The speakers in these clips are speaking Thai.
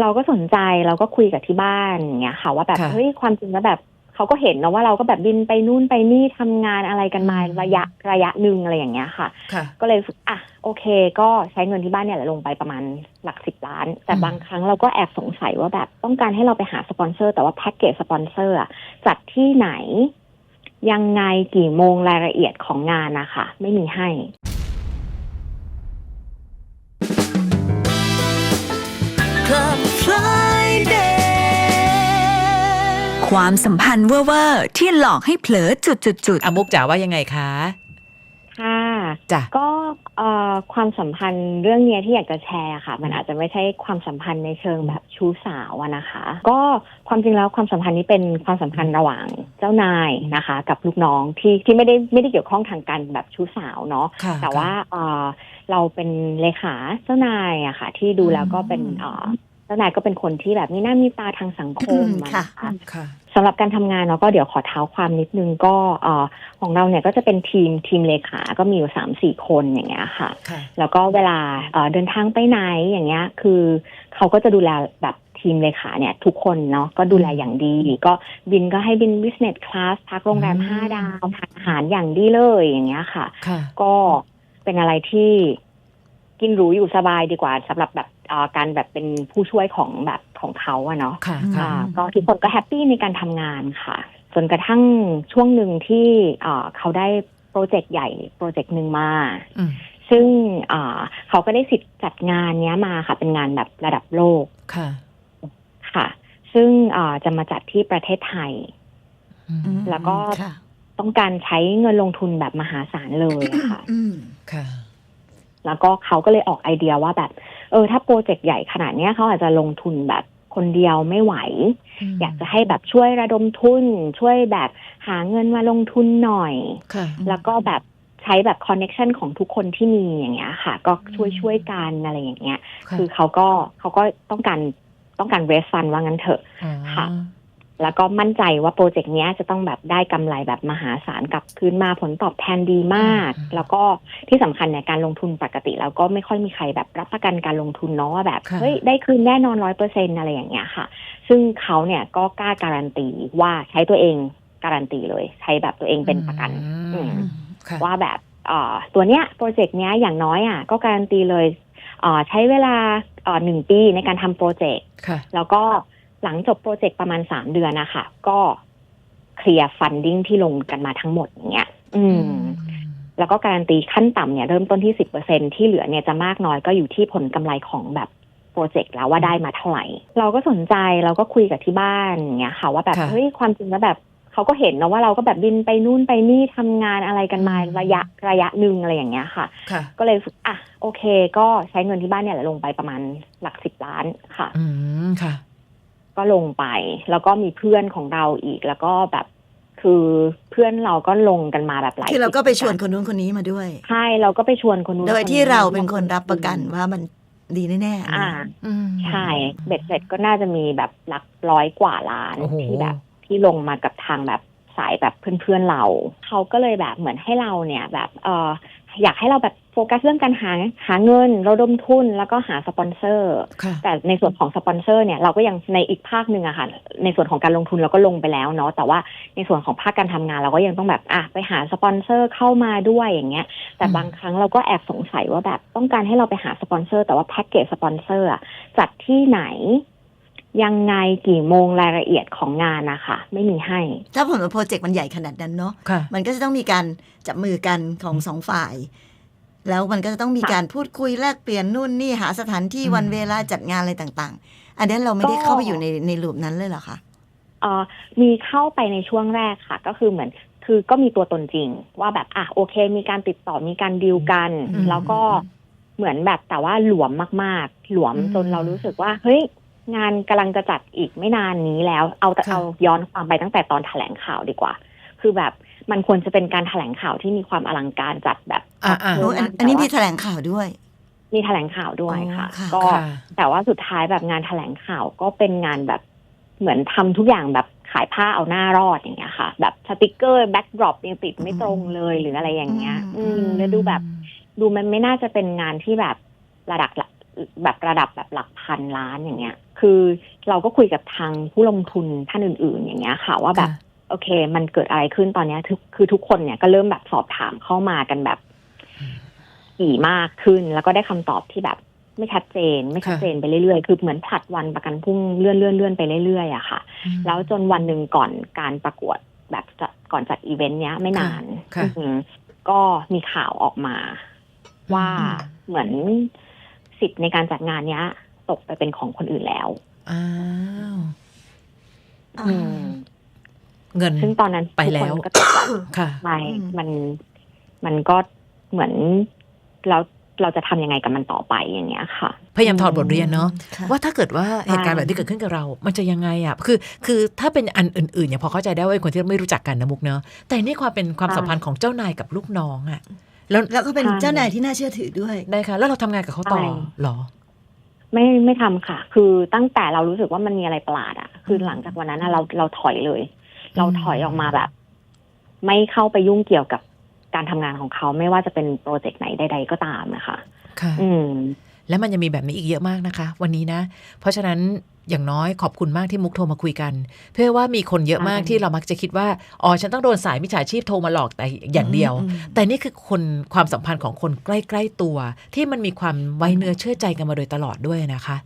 เราก็สนใจเราก็คุยกับที่บ้านอย่างเงี้ยค่ะว่าแบบค่ะเฮ้ยความจริงแล้วแบบเขาก็เห็นนะว่าเราก็แบบบินไปนู่นไปนี่ทำงานอะไรกันมาอืมระยะระยะหนึ่งอะไรอย่างเงี้ยค่ะค่ะก็เลยรู้สึกอะโอเค ก็ใช้เงินที่บ้านเนี่ยแหละลงไปประมาณหลักสิบล้าน แต่อืมบางครั้งเราก็แอบสงสัยว่าแบบต้องการให้เราไปหาสปอนเซอร์ แต่ว่าแพ็กเกจสปอนเซอร์อะจัดที่ไหนยังไงกี่โมงรายละเอียดของงานนะคะ ไม่มีให้ ความสัมพันธ์เว่อร์ๆที่หลอกให้เผลอจุดจุดจุดอามุกจ๋าว่ายังไงคะ ค่ะจ้ะก็เอ่อความสัมพันธ์เรื่องเนี้ยที่อยากจะแชร์ค่ะ มันอาจจะไม่ใช่ความสัมพันธ์ในเชิงแบบชู้สาวอะนะคะ ก็ความจริงแล้วความสัมพันธ์นี้เป็นความสัมพันธ์ระหว่างเจ้านายนะคะ กับลูกน้องที่ที่ไม่ได้ไม่ได้เกี่ยวข้องทางการแบบชู้สาวเนาะค่ะแต่ว่าเอ่อเราเป็นเลขาเจ้านายอะค่ะ ที่ดูแล้วก็เป็นเอ่อเจ้านายก็เป็นคนที่แบบมีหน้ามีตาทางสังคมอะค่ะนะคะค่ะสำหรับการทำงานเนาะก็เดี๋ยวขอเท้าความนิดนึงก็เอ่อของเราเนี่ยก็จะเป็นทีมทีมเลขา ก็มีอยู่สามสี่คนอย่างเงี้ยค่ะค่ะแล้วก็เวลาเอ่อเดินทางไปไหนอย่างเงี้ย คือเขาก็จะดูแลแบบทีมเลขาเนี่ย ทุกคนเนาะก็ดูแลอย่างดี ก็บินก็ให้บิน business class พักโรงแรมอืมห้าดาวทานอาหารอย่างดีเลยอย่างเงี้ยค่ะค่ะก็เป็นอะไรที่ กินหรูอยู่สบายดีกว่าสำหรับแบบเอ่อการแบบเป็นผู้ช่วยของแบบของเขาอะเนาะค่ะอืมค่ะอ่าก็ทุกคนก็แฮปปี้ในการทำงานค่ะ จนกระทั่งช่วงหนึ่งที่อ่าเขาได้โปรเจกต์ใหญ่โปรเจกต์หนึ่งมาอืมซึ่งอ่าเขาก็ได้สิทธิ์จัดงานเนี้ยมาค่ะ เป็นงานแบบระดับโลกค่ะ ค่ะ ซึ่งอ่าจะมาจัดที่ประเทศไทยอืมอืมแล้วก็ค่ะต้องการใช้เงินลงทุนแบบมหาศาลเลยอะค่ะอืมค่ะ แล้วก็เขาก็เลยออกไอเดียว่าแบบ เออ ถ้าโปรเจกต์ใหญ่ขนาดเนี้ยเขาอาจจะลงทุนแบบคนเดียวไม่ไหว อยากจะให้แบบช่วยระดมทุน ช่วยแบบหาเงินมาลงทุนหน่อยค่ะแล้วก็แบบใช้แบบคอนเน็ชันของทุกคนที่มีอย่างเงี้ยค่ะ ก็ช่วยช่วยกันอะไรอย่างเงี้ยค่ะคือเขาก็เขาก็ต้องการต้องการเรสฟันว่างั้นเถอะอ๋อค่ะ แล้วก็มั่นใจว่าโปรเจกต์เนี้ยจะต้องแบบได้กำไรแบบมหาศาลกลับคืนมาผลตอบแทนดีมาก แล้วก็ที่สำคัญเนี่ยการลงทุนปกติ แล้วก็ไม่ค่อยมีใครแบบรับประกันการลงทุนเนาะว่าแบบค่ะเฮ้ยได้คืนแน่นอนร้อยเปอร์เซ็นอะไรอย่างเงี้ยค่ะ ซึ่งเขาเนี่ยก็กล้าการันตีว่าใช้ตัวเองการันตีเลย ใช้แบบตัวเองเป็นประกันอือืมมค่ะว่าแบบเอ่อตัวเนี้ยโปรเจกต์เนี้ยอย่างน้อยอะก็การันตีเลยเอ่อใช้เวลาเอ่อหนึ่งปีในการทำโปรเจกต์ค่ะแล้วก็ หลังจบโปรเจกต์ประมาณสามเดือนนะคะก็เคลียร์ฟันดิ้งที่ลงกันมาทั้งหมดอย่างเงี้ย อืม แล้วก็การันตีขั้นต่ำเนี่ยเริ่มต้นที่สิบเปอร์เซ็นที่เหลือเนี่ยจะมากน้อยก็อยู่ที่ผลกำไรของแบบโปรเจกต์แล้วว่าได้มาเท่าไหร่ เราก็สนใจเราก็คุยกับที่บ้านอย่างเงี้ยค่ะ ว่าแบบค่ะเฮ้ยความจริงแล้วแบบเขาก็เห็นนะว่าเราก็แบบบินไปนู่นไปนี่ทำงานอะไรกันมาอืมระยะระยะหนึ่งอะไรอย่างเงี้ยค่ะค่ะก็เลยรู้สึกอะโอเค ก็ใช้เงินที่บ้านเนี่ยแหละลงไปประมาณหลักสิบล้านค่ะ อืมค่ะ ก็ลงไป แล้วก็มีเพื่อนของเราอีก แล้วก็แบบคือเพื่อนเราก็ลงกันมาแบบหลายคือเราก็ไปชวนสิบคนนู้นคนนี้มาด้วยใช่เราก็ไปชวนคนนู้นโดยคที่เราเป็นคนรับประกันว่ามันดีแน่ๆอ่าอืมใช่เบ็ดเสร็จก็น่าจะมีแบบหลักร้อยกว่าล้านโอ้โหที่แบบที่ลงมากับทางแบบสายแบบเพื่อนๆเรา เขาก็เลยแบบเหมือนให้เราเนี่ยแบบเออ อยากให้เราแบบโฟกัสเรื่องการหาหาเงินเราดมทุนแล้วก็หาสปอนเซอร์ ค่ะ แต่ในส่วนของสปอนเซอร์เนี่ยเราก็ยังในอีกภาคหนึ่งอะค่ะ ในส่วนของการลงทุนเราก็ลงไปแล้วเนาะแต่ว่าในส่วนของภาคการทำงานเราก็ยังต้องแบบอะไปหาสปอนเซอร์เข้ามาด้วยอย่างเงี้ย แต่อืมบางครั้งเราก็แอบสงสัยว่าแบบต้องการให้เราไปหาสปอนเซอร์ แต่ว่าแพ็กเกจสปอนเซอร์อะจัดที่ไหน ยังไงกี่โมงรายละเอียดของงานนะคะไม่มีให้ ถ้าผลว่าโปรเจกต์มันใหญ่ขนาดนั้นเนาะค่ะ มันก็จะต้องมีการจับมือกันของสองฝ่าย แล้วมันก็จะต้องมีการพูดคุยแลกเปลี่ยนนู่นนี่หาสถานที่อืม วันเวลาจัดงานอะไรต่างๆ อันนั้นเราไม่ได้ก็เข้าไปอยู่ในในลูปนั้นเลยเหรอคะ เอ่อมีเข้าไปในช่วงแรกค่ะ ก็คือเหมือนคือก็มีตัวตนจริง ว่าแบบอะโอเค มีการติดต่อมีการดีลกัน อืมแล้วก็เหมือนแบบแต่ว่าหลวมมากๆ หลวมอืม จนเรารู้สึกว่า เฮ้ย งานกำลังจะจัดอีกไม่นานนี้แล้ว เอาแต่ค่ะเอาย้อนความไปตั้งแต่ตอนแถลงข่าวดีกว่า คือแบบมันควรจะเป็นการแถลงข่าวที่มีความอลังการจัดแบบอ่าอ่าเยโอ้อะอันมากอันนี้แต่มีว่าแถลงข่าวด้วย มีแถลงข่าวด้วยค่ะอ๋อค่ะก็ค่ะแต่ว่าสุดท้ายแบบงานแถลงข่าวก็เป็นงานแบบเหมือนทำทุกอย่างแบบขายผ้าเอาหน้ารอดอย่างเงี้ยค่ะ แบบสติกเกอร์แบ็กดรอปยังติดไม่ตรงเลยหรืออะไรอย่างเงี้ย อือืมมแล้วดูแบบ ดูมันไม่น่าจะเป็นงานที่แบบระดับ แบบระดับแบบหลักพันล้านอย่างเงี้ย คือเราก็คุยกับทางผู้ลงทุนท่านอื่น ๆ อย่างเงี้ยค่ะว่าแบบค่ะโอเค มันเกิดอะไรขึ้นตอนเนี้ยทุกคือทุกคนเนี่ยก็เริ่มแบบสอบถามเข้ามากันแบบถี่มากขึ้น แล้วก็ได้คำตอบที่แบบไม่ชัดเจน ไม่ชัดเจนไปเรื่อยๆ คือเหมือนผลัดวันประกันพรุ่งเลื่อนเลื่อนเลื่อนไปเรื่อยๆอะค่ะ แล้วจนวันหนึ่งก่อนการประกวดแบบจะก่อนจัดอีเวนต์เนี้ยไม่นานค่ะอืมก็มีข่าวออกมาว่าอืมเหมือน สิทธิ์ในการจัดงานเนี้ย ตกไปเป็นของคนอื่นแล้วอ้าวอืมเงินซึ่งตอนนั้นไปแล้วทุกคนก็ตกใจค่ะไปอืมมันมันก็เหมือนเราเราจะทำยังไงกับมันต่อไปอย่างเงี้ยค่ะ พยายามถอดบทเรียนเนาะค่ะว่าถ้าเกิดว่าเหตุการณ์แบบนี้เกิดขึ้นกับเรา มันจะยังไงอะคือ คือถ้าเป็นอันอื่นๆเนี่ยพอเข้าใจได้ว่าเป็นคนที่ไม่รู้จักกันนะมุกเนาะแต่นี่ความเป็นความค่ะสัมพันธ์ของเจ้านายกับลูกน้องอะ แล้วแล้วก็เป็นใช่เจ้านายที่น่าเชื่อถือด้วยได้ค่ะ แล้วเราทำงานกับเขาต่อใช่เหรอ ไม่ไม่ทำค่ะ คือตั้งแต่เรารู้สึกว่ามันมีอะไรประหลาดอะคือหลังจากวันนั้นอะเราเราถอยเลย เราถอยออกมาแบบ ไม่เข้าไปยุ่งเกี่ยวกับการทำงานของเขาไม่ว่าจะเป็นโปรเจกต์ไหนใด ๆ ก็ตามนะคะ ค่ะ อืม แล้วมันยังมีแบบนี้อีกเยอะมากนะคะ วันนี้นะ เพราะฉะนั้นอย่างน้อยขอบคุณมากที่มุกโทรมาคุยกัน เพื่อว่ามีคนเยอะมากใช่ที่เรามักจะคิดว่าอ๋อฉันต้องโดนสายมิจฉาชีพโทรมาหลอกแต่อย่างเดียวอืมแต่นี่คือคนความสัมพันธ์ของคนใกล้ๆตัว ที่มันมีความไว้เนื้อเชื่อใจกันมาโดยตลอดด้วยนะคะ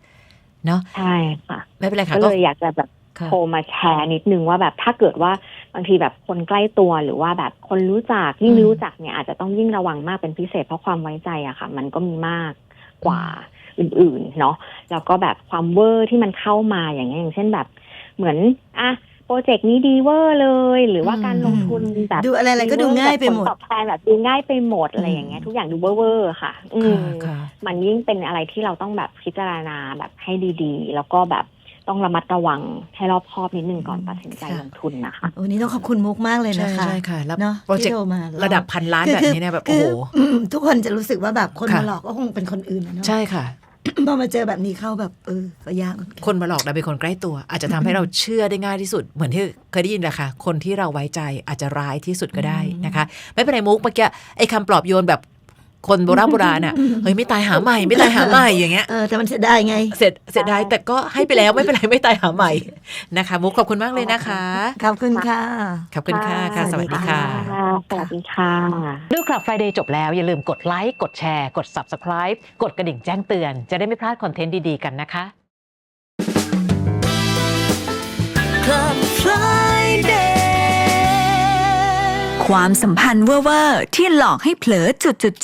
เนาะใช่ค่ะไม่เป็นไรค่ะก็เลยอยากจะแบบค่ะโทรมาแชร์นิดนึงว่าแบบถ้าเกิดว่าบางทีแบบคนใกล้ตัวหรือว่าแบบคนรู้จักยิ่งอืมไม่รู้จักเนี่ยอาจจะต้องยิ่งระวังมากเป็นพิเศษเพราะความไว้ใจอะค่ะ มันก็มีมาก กว่าอื่นๆเนาะแล้วก็แบบความเวอร์ที่มันเข้ามาอย่างเงี้ยอย่างเช่นแบบ เหมือนอะโปรเจกต์นี้ดีเวอร์เลย หรือว่าการลงทุนแบบดูอะไรๆก็ดูง่ายไปหมดผลตอบแทนแบบดูง่ายไปหมดอะไรอย่างเงี้ยทุกอย่างดูเวอร์ๆค่ะ อืค่ะมค่ะมันยิ่งเป็นอะไรที่เราต้องแบบพิจารณาแบบให้ดีๆ แล้วก็แบบ ต้องระมัดระวังให้รอบคอบนิดนึงก่อนตัดสินใจค่ะลงทุนนะคะวันนี้ต้องขอบคุณมุกมากเลยใช่นะคะใช่ค่ะแล้วเนาะโปรเจกที่ต์โทรมาระดับพันล้านคือแบบคือนี้เนี่ยแบบคืโอ้โหอืมทุกคนจะรู้สึกว่าแบบคนค่ะมาหลอกก็คงเป็นคนอื่นนะเนาะใช่ค่ะพอมาเจอแบบนี้เข้าแบบเออก็ยากเหมือนกันคนมาหลอกเราเป็นคนใกล้ตัว อาจจะทำให้เราเชื่อได้ง่ายที่สุดเหมือนที่เคยได้ยินแหละค่ะคนที่เราไว้ใจอาจจะร้ายที่สุดก็ได้นะคะ ไม่เป็นไรมุกเมื่อกี้ไอ้คำปลอบโยนแบบ คนโบราณโบราณอะเฮ้ยไม่ตายหาใหม่ไม่ตายหาใหม่อย่างเงี้ยเออแต่มันเสียดายไง เสร็จเสร็จได้แต่ก็ให้ไปแล้วไม่เป็นไรไม่ตายหาใหม่นะคะมุกขอบคุณมากเลยนะคะขอบคุณค่ะขอบคุณค่ะค่ะสวัสดีค่ะสวัสดีค่ะดูคลับ Friday จบแล้วอย่าลืมกดไลค์กดแชร์ กด Subscribe กดกระดิ่งแจ้งเตือนจะได้ไม่พลาดคอนเทนต์ดีๆกันนะคะ Club Friday ความสัมพันธ์เวอร์ๆที่หลอกให้เผลอจุด